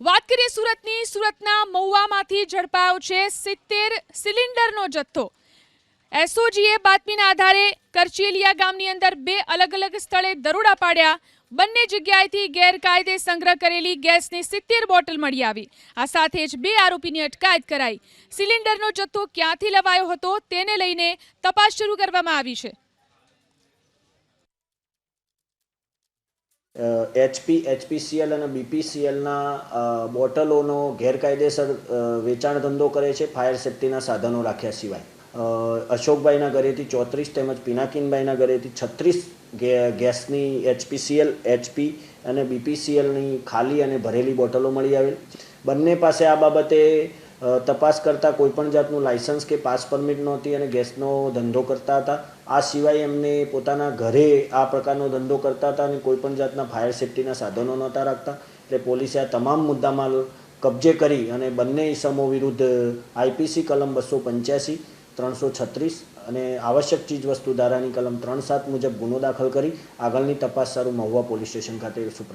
વાત કરીએ સુરતની. સુરતના મહુવામાંથી ઝડપાયો છે સિત્તેર સિલિન્ડરનો જથ્થો. એસઓજીએ બાતમીના આધારે કરચેલિયા ગામની અંદર બે અલગ અલગ સ્થળે દરોડા પાડ્યા. બંને જગ્યાએથી ગેરકાયદે સંગ્રહ કરેલી ગેસની સિત્તેર બોટલ મળી આવી. આ સાથે જ બે આરોપીની અટકાયત કરાઈ. સિલિન્ડરનો જથ્થો ક્યાંથી લવાયો હતો તેને લઈને તપાસ શરૂ કરવામાં આવી છે. એચપી એચપીસીએલ અને બીપીસીએલના બોટલોનો ગેરકાયદેસર વેચાણ ધંધો કરે છે ફાયર સેફટીના સાધનો રાખ્યા સિવાય. અશોકભાઈના ઘરેથી ચોત્રીસ તેમજ પિનાકીનભાઈના ઘરેથી છત્રીસ ગેસની એચપીસીએલ એચપી અને બીપીસીએલની ખાલી અને ભરેલી બોટલો મળી આવેલ. બંને પાસે આ બાબતે તપાસ કરતા કોઈપણ જાતનું લાયસન્સ કે પાસ પરમિટ નહોતી અને ગેસનો ધંધો કરતા હતા. આ સિવાય એમને પોતાના ઘરે આ પ્રકારનો ધંધો કરતા હતા અને કોઈપણ જાતના ફાયર સેફટીના સાધનો નહોતા રાખતા. એટલે પોલીસે આ તમામ મુદ્દામાલ કબજે કરી અને બંને ઇસમો વિરુદ્ધ આઈપીસી કલમ બસો પંચ્યાસી, ત્રણસો છત્રીસ અને આવશ્યક ચીજ વસ્તુ ધારાની કલમ ત્રણ સાત મુજબ ગુનો દાખલ કરી. આગળની તપાસ સારું મહુવા પોલીસ સ્ટેશન ખાતે સુપ્રત